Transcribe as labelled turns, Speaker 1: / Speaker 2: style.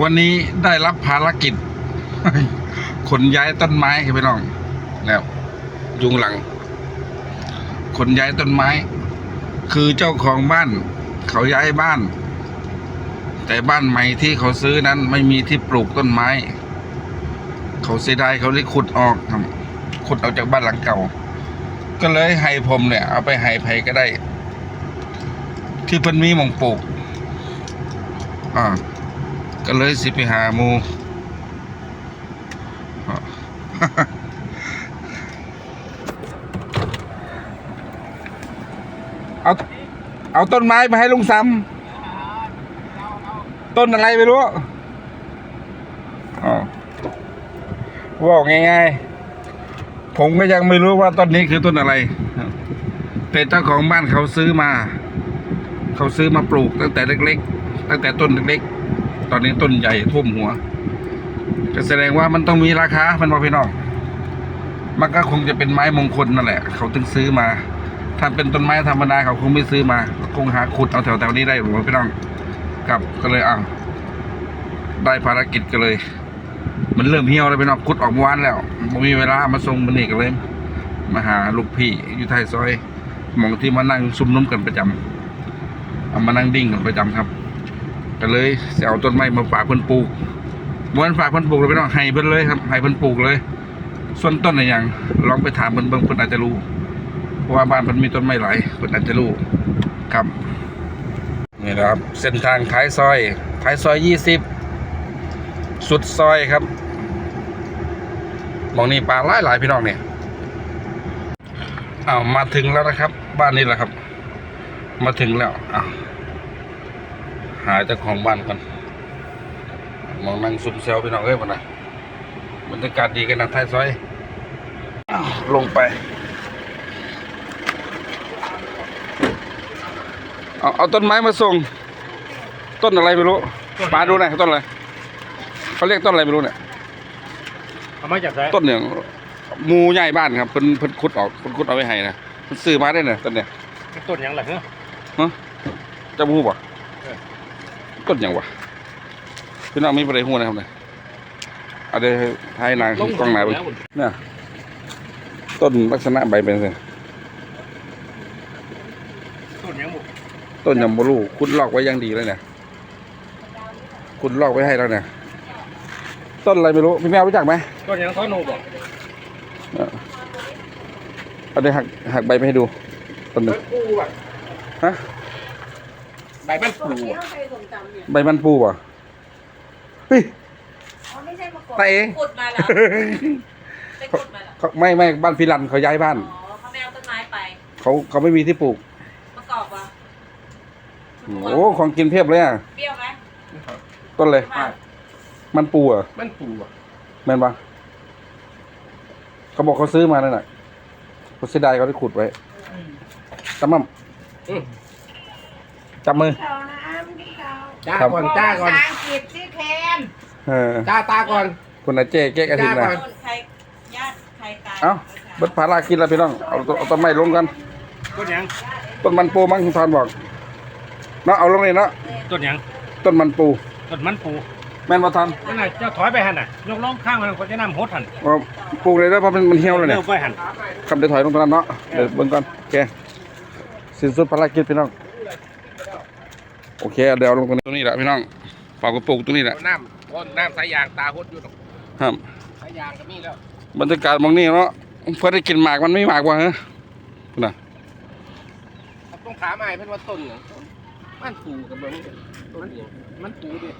Speaker 1: วันนี้ได้รับภารกิจขนย้ายต้นไม้ครับพี่น้องแล้วยุงหลังขนย้ายต้นไม้ คือเจ้าของบ้าน เขาย้ายบ้าน แต่บ้านใหม่ที่เขาซื้อนั้นไม่มีที่ปลูกต้นไม้ เขาเสียดายเขาเลยขุดออกครับขุดออกจากบ้านหลังเก่า ก็เลยให้ผมเนี่ย เอาไปให้ไผก็ได้ ที่เพิ่นมีมองปลูกอ่า ก็เลยสิไปหาหมูเอาเอาต้นไม้มาให้ลุงซ้ำต้นอะไรไม่รู้อ๋อบอกง่ายๆ ผมก็ยังไม่รู้ว่าต้นนี้คือต้นอะไร แต่เจ้าของบ้านเขาซื้อมา เขาซื้อมาปลูกตั้งแต่เล็ก ๆ ตั้งแต่ต้นเล็กๆ ตอนนี้ต้นใหญ่ท่วมหัว ก็แสดงว่ามันต้องมีราคา มันบอกพี่น้อง มันก็คงจะเป็นไม้มงคลนั่นแหละ เขาถึงซื้อมา ถ้าเป็นต้นไม้ธรรมดาเขาคงไม่ซื้อมา คงหาขุดเอาแถวๆนี้ได้หรือพี่น้องกลับก็เลยอะได้ภารกิจก็เลย มันเริ่มเหี่ยวแล้วพี่น้องขุดออกมวานแล้วม,มีเวลามาส่งมันนี่ก็เลย มาหาลูกพี่อยู่ท้ายซอยมองที่มานั่งซุ่มนุ้มกันประจำเอามานั่งดิ้งกันประจำครับ ก็เลยจะเอาต้นไม้มาฝากเพิ่นปลูกม้วนฝากเพิ่นปลูกเลยพี่น้องให้เพิ่นเลยครับให้เพิ่นปลูกเลย ส่วนต้นอะไรอย่างลองไปถามเพิ่นเบิ่งเพิ่นอาจจะรู้เพราะว่าบ้านมันมีต้นไม้หลายคนอาจจะรู้ครับนี่นะครับ เส้นทางท้ายซอยท้ายซอยยี่สิบสุดซอยครับมองนี่ปลาหลายหลายพี่น้องเนี่ยอ้าวมาถึงแล้วนะครับ บ้านนี้แหละครับ มาถึงแล้วอ้าว หาเจ้าของบ้านก่อนมองนั่งซุ่มเซลพี่น้องเอ้ยวันน่ะบรรยากาศดีกันนะท้ายซอยอ้าวลงไป เอาเอาต้นไม้มาส่ง ต้นอะไรไม่รู้ปาดูหน่อยต้นอะไรเขาเรียกต้นอะไรไม่รู้เนี่ย
Speaker 2: เอามาจากไหน
Speaker 1: ต้นเนี่ยหมูใหญ่บ้านครับเพิ่นเพิ่นขุดออกเพิ่นขุดเอาไว้ให้นะเพิ่นซื้อมาได้เนี่ยต้นเนี่ย
Speaker 2: ต้นหยังล่ะเฮ้ย
Speaker 1: ฮะเจะมูบ่
Speaker 2: เออ
Speaker 1: ต้นหยังวะพี่น้องมีประเด็นหูนะครับเนี่ยเอาเดี๋ยวให้นางกล้องหน้าไปเนี่ยต้นลักษณะใบเป็นไง
Speaker 2: ต้นหยังบุ
Speaker 1: ต้นยำบลูคุณลอกไว้อยังดีเลยเนี่ย คุณลอกไว้ให้แล้วเนี่ย ต้นอะไรไม่รู้ พี่แมวรู้จักไหม
Speaker 2: ต้นหยังท้อนูบอก
Speaker 1: เอาเดี๋ยวหักหักใบไปให้ดูต้นหนึ่ง
Speaker 2: ปูอะ
Speaker 1: ฮะ
Speaker 2: ใบ มันปู
Speaker 3: นี่
Speaker 2: อะ
Speaker 3: ต้องใช้สมจำเนี่ย
Speaker 1: ใบมันปูป่ะเฮ้ย
Speaker 3: อ๋อไม่ใช่มะกอก
Speaker 1: ตาเอ๋
Speaker 3: ขุดมาเหรอไปขุดมาเหรอ
Speaker 1: เขาไม่ไม่บ้านฟิลันเขาย้ายบ้าน
Speaker 3: อ๋อเขาไม่เอาต้นไม้ไป
Speaker 1: เขาเขาไม่มีที่ปลูก
Speaker 3: มะกอกวะ
Speaker 1: โอ้ของกินเพียบเลยอะ
Speaker 3: เปรี้ยวไหม
Speaker 1: ต้นเลย
Speaker 3: มา
Speaker 1: มันปูอะ
Speaker 2: มันปูอะ
Speaker 1: แม่นปะเขาบอกเขาซื้อมานั่นแหละเขาเสียดายเขาได้ขุดไว้จำมั่ม
Speaker 2: อืม
Speaker 1: จับมือ
Speaker 3: เขานะพี่เขา
Speaker 2: จ้า
Speaker 1: ครับ
Speaker 2: ก่อนจ้าก่อน
Speaker 3: ภษอังกฤษชื่อแคน
Speaker 1: เออ
Speaker 2: จ้าตาก่อน
Speaker 1: คุณอาเจ๊เจ๊กระถิ่น
Speaker 2: จ้า
Speaker 1: นะ
Speaker 2: ก่อน
Speaker 3: ต้นใครญาติใครตาย
Speaker 1: เอ้าเบิดภารากินแล้วพี่น้อง เอาต้นเอาต้นไม้ลงกัน
Speaker 2: ต้นหยัง
Speaker 1: ต้นมันปูมั้งคุณทอนบอก เนาะเอาลงเลยเนาะ
Speaker 2: ต้นหยัง
Speaker 1: ต้นมันปู
Speaker 2: ต้นมันปู
Speaker 1: แม่นมาทอน
Speaker 2: นั่นน่ะเจ้าถอยไปหันน่ะยกล้อมข้างมันคนจะนำโหดหัน
Speaker 1: ว่าปลูกเลยแล้วเพราะมันมันเหี่ยวเลยเนี่ย
Speaker 2: เร็วไปหัน
Speaker 1: ขับเดี๋ยวถอยลงตรงนั้นเนาะ เดี๋ยวเบิ่งก่อนโอเคสิ้นสุดภารกิจพี่น้อง โอเคเดี๋ยวเอาลงตรงนี้ตรงนี้แหละพี่น้องฝากกระปุกตรงนี้แหละ
Speaker 2: น้ำโอ้น้ำสายยางตาหดอยู่หรอก
Speaker 1: ครับ
Speaker 2: สายยางก็มีแล้ว
Speaker 1: บรรยากาศมองนี่เนาะเพื่อได้กินหมากมันไม่หมากว่ะฮะน่ะ
Speaker 2: ต้องขาไม้เพิ่นว่าต้นหยังมันปูกับเบิ่งต้นหยังมันปูดิ